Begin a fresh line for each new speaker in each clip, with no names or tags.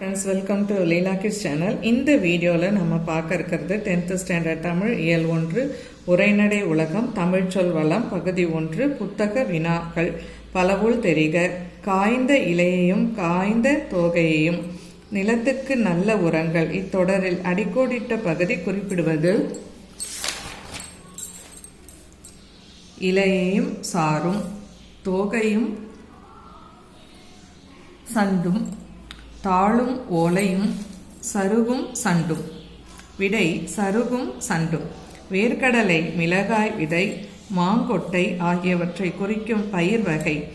Friends welcome to Leela kids channel இந்த வீடியோவில் நம்ம பார்க்க இருக்கிறது டென்த்து ஸ்டாண்டர்ட் தமிழ் இயல் ஒன்று உரைநடை உலகம் தமிழ்ச்சொல் வளம் பகுதி ஒன்று புத்தக வினாக்கள் பலவுள் தெரிக காய்ந்த இலையையும் காய்ந்த தோகையையும் நிலத்துக்கு நல்ல உரங்கள் இத்தொடரில் அடிக்கோடிட்ட பகுதி குறிப்பிடுவது இலையையும் சாரும் தோகையும் சண்டும் தாளும் ஓலையும் சருகும் சண்டும். விடை சருகும் சண்டும். வேர்க்கடலை மிளகாய் விதை மாங்கொட்டை ஆகியவற்றை குறிக்கும் பயிர் வகை.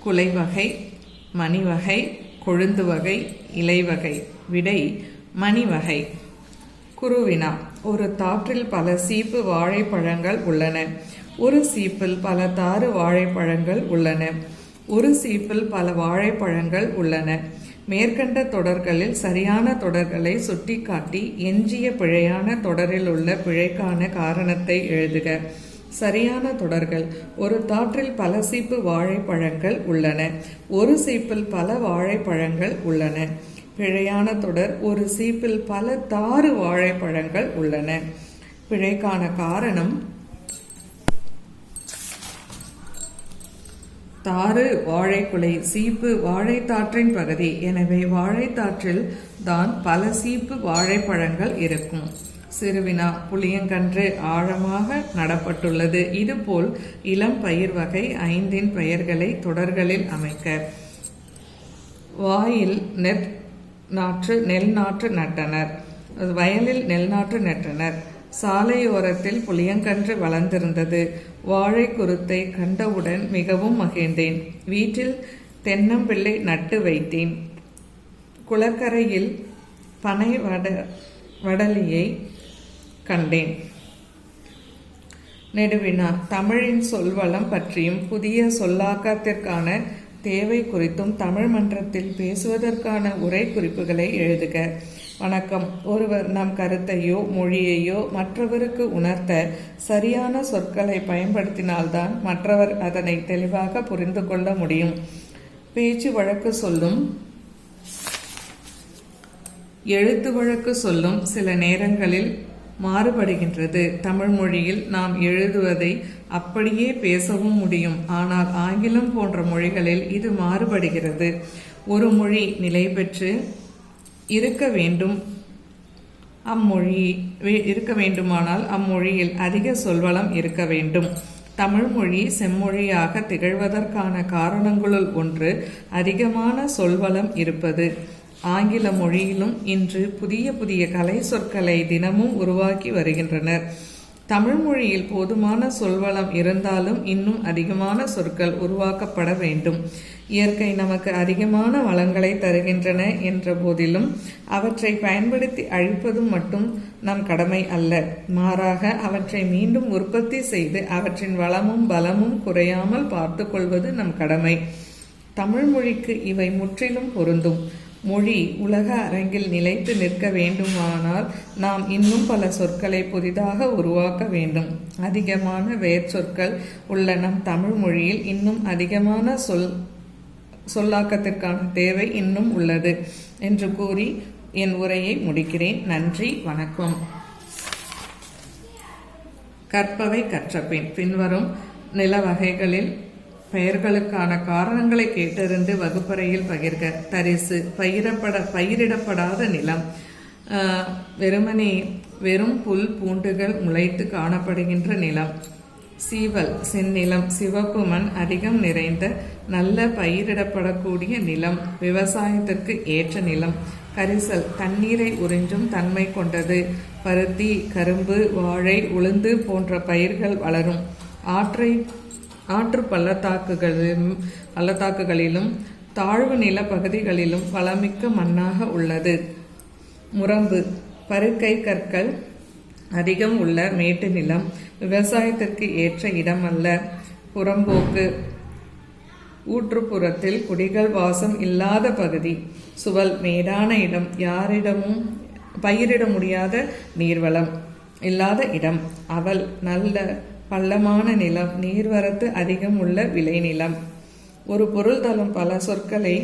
குலை வகை மணி வகை கொழுந்து வகை இலை வகை. விடை மணி வகை குருவினா ஒரு தாற்றில் பல சீப்பு வாழைப்பழங்கள் உள்ளன. ஒரு சீப்பில் பல தாறு வாழைப்பழங்கள் உள்ளன. ஒரு சீப்பில் பல வாழைப்பழங்கள் உள்ளன. மேற்கண்ட தொடர்களில் சரியான தொடர்களை சுட்டிக்காட்டி எஞ்சிய பிழையான தொடரில் உள்ள பிழைக்கான காரணத்தை எழுதுக. சரியான தொடர்கள். ஒரு தாற்றில் பல சீப்பு வாழைப்பழங்கள் உள்ளன. ஒரு சீப்பில் பல வாழைப்பழங்கள் உள்ளன. பிழையான தொடர். ஒரு சீப்பில் பல தாறு வாழைப்பழங்கள் உள்ளன. பிழைக்கான காரணம் தாறு வாழைக்குலை சீப்பு வாழைத்தாற்றின் பகுதி. எனவே வாழைத்தாற்றில் தான் பல சீப்பு வாழைப்பழங்கள் இருக்கும். சிறுவினா புளியங்கன்று ஆழமாக நடப்பட்டுள்ளது. இதுபோல் இளம் பயிர் வகை ஐந்தின் பெயர்களை தொடர்களில் அமைக்க. வாயில் நெற் நாற்று நெல் நாற்று நட்டனர். வயலில் நெல் நாற்று நட்டனர். சாலையோரத்தில் புளியங்கன்று வளர்ந்திருந்தது. வாழை குருத்தை கண்டவுடன் மிகவும் மகிழ்ந்தேன். வீட்டில் தென்னம்பிள்ளை நட்டு வைத்தேன். குளக்கரையில் பனை வட வடலியை கண்டேன். நெடுவினா தமிழின் சொல்வளம் பற்றியும் புதிய சொல்லாக்கத்திற்கான தேவை குறித்தும் தமிழ் மன்றத்தில் பேசுவதற்கான உரை குறிப்புகளை எழுதுக. வணக்கம். ஒருவர் நம் கருத்தையோ மொழியையோ மற்றவருக்கு உணர்த்த சரியான சொற்களை பயன்படுத்தினால்தான் மற்றவர் அதனை தெளிவாக புரிந்து கொள்ள முடியும். பேச்சு வழக்கு சொல்லும் எழுத்து வழக்கு சொல்லும் சில நேரங்களில் மாறுபடுகின்றது. தமிழ் மொழியில் நாம் எழுதுவதை அப்படியே பேசவும் முடியும். ஆனால் ஆங்கிலம் போன்ற மொழிகளில் இது மாறுபடுகிறது. ஒரு மொழி நிலை பெற்று இருக்க வேண்டும். அம்மொழி இருக்க வேண்டுமானால் அம்மொழியில் அதிக சொல்வளம் இருக்க வேண்டும். தமிழ் மொழி செம்மொழியாக திகழ்வதற்கான காரணங்களுள் ஒன்று அதிகமான சொல்வளம் இருப்பது. ஆங்கில மொழியிலும் இன்று புதிய புதிய கலை சொற்களை தினமும் உருவாக்கி வருகின்றனர். தமிழ் மொழியில் போதுமான சொல்வளம் இருந்தாலும் இன்னும் அதிகமான சொற்கள் உருவாக்கப்பட வேண்டும். இயற்கை நமக்கு அதிகமான வளங்களை தருகின்றன என்ற போதிலும் அவற்றை பயன்படுத்தி அழிப்பதும் மட்டும் நம் கடமை அல்ல. மாறாக அவற்றை மீண்டும் உற்பத்தி செய்து அவற்றின் வளமும் பலமும் குறையாமல் பார்த்து கொள்வது நம் கடமை. தமிழ் மொழிக்கு இவை முற்றிலும் பொருந்தும். மொழி உலக அரங்கில் நிலைத்து நிற்க வேண்டுமானால் நாம் இன்னும் பல சொற்களை புதிதாக உருவாக்க வேண்டும். அதிகமான வேர்ச்சொற்கள் உள்ள நம் தமிழ் மொழியில் இன்னும் அதிகமான சொல் சொல்லாக்கத்திற்கான தேவை இன்னும் உள்ளது என்று கூறி என் உரையை முடிக்கிறேன். நன்றி வணக்கம். கற்பவை கற்றபின் பின்வரும் நில வகைகளில் பெயர்களுக்கான காரணங்களை கேட்டறிந்து வகுப்பறையில் பகிர்க. தரிசு பயிரப்பட பயிரிடப்படாத நிலம். வெறுமனே வெறும் புல் பூண்டுகள் முளைத்து காணப்படுகின்ற நிலம். சீவல் செந்நிலம் சிவப்பு மண் அதிகம் நிறைந்த நல்ல பயிரிடப்படக்கூடிய நிலம். விவசாயத்திற்கு ஏற்ற நிலம். கரிசல் தண்ணீரை உறிஞ்சும் தன்மை கொண்டது. பருத்தி கரும்பு வாழை உளுந்து போன்ற பயிர்கள் வளரும். ஆற்றை ஆற்று பள்ளத்தாக்குகளிலும் பள்ளத்தாக்குகளிலும் தாழ்வு நில பகுதிகளிலும் வளமிக்க மண்ணாக உள்ளது. முரம்பு பருக்கை கற்கள் அதிகம் உள்ள மேட்டு நிலம் விவசாயத்திற்கு ஏற்ற இடம் அல்ல புறம்போக்கு ஊற்றுப்புறத்தில் குடிகள் வாசம் இல்லாத பகுதி. சுவல் மேடான இடம் யாரிடமும் பயிரிட முடியாத நீர்வளம் இல்லாத இடம். அவள் நல்ல பள்ளமான நிலம் நீர்வரத்து அதிகம் உள்ள விளைநிலம் ஒரு பொருள் தளம் பல சொற்களை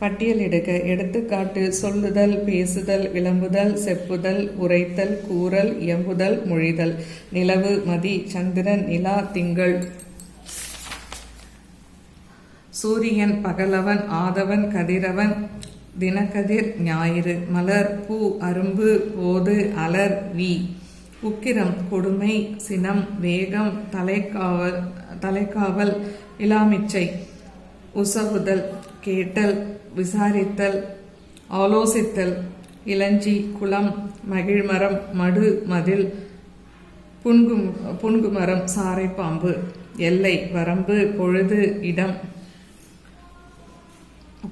பட்டியலிடுக எடுத்துக்காட்டு சொல்லுதல் பேசுதல் விளம்புதல் செப்புதல் உரைத்தல் கூறல் இயம்புதல் மொழிதல். நிலவு மதி சந்திரன் நிலா திங்கள். சூரியன் பகலவன் ஆதவன் கதிரவன் தினக்கதிர் ஞாயிறு மலர் பூ அரும்பு போது அலர் வி. உக்கிரம் கொடுமை சினம் வேகம் தலைக்காவல் தலைக்காவல் இலாமிச்சை உசவுதல் கேட்டல் விசாரித்தல் ஆலோசித்தல் இளஞ்சி குளம் மகிழ்மரம் மடு மதில் புன்கு புன்குமரம் சாரைப்பாம்பு எல்லை வரம்பு பொழுது இடம்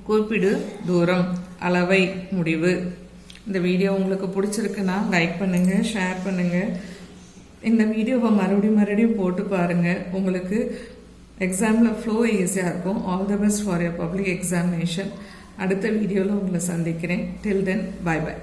கூப்பிடு தூரம் அளவை முடிவு இந்த வீடியோ உங்களுக்கு பிடிச்சிருக்குன்னா லைக் பண்ணுங்கள் ஷேர் பண்ணுங்கள் இந்த வீடியோவை மறுபடியும் மறுபடியும் போட்டு பாருங்கள் உங்களுக்கு எக்ஸாமில் ஃப்ளோ ஈஸியாக இருக்கும். All the best for your public examination அடுத்த வீடியோவில் உங்களை சந்திக்கிறேன். டில் தென் பை பை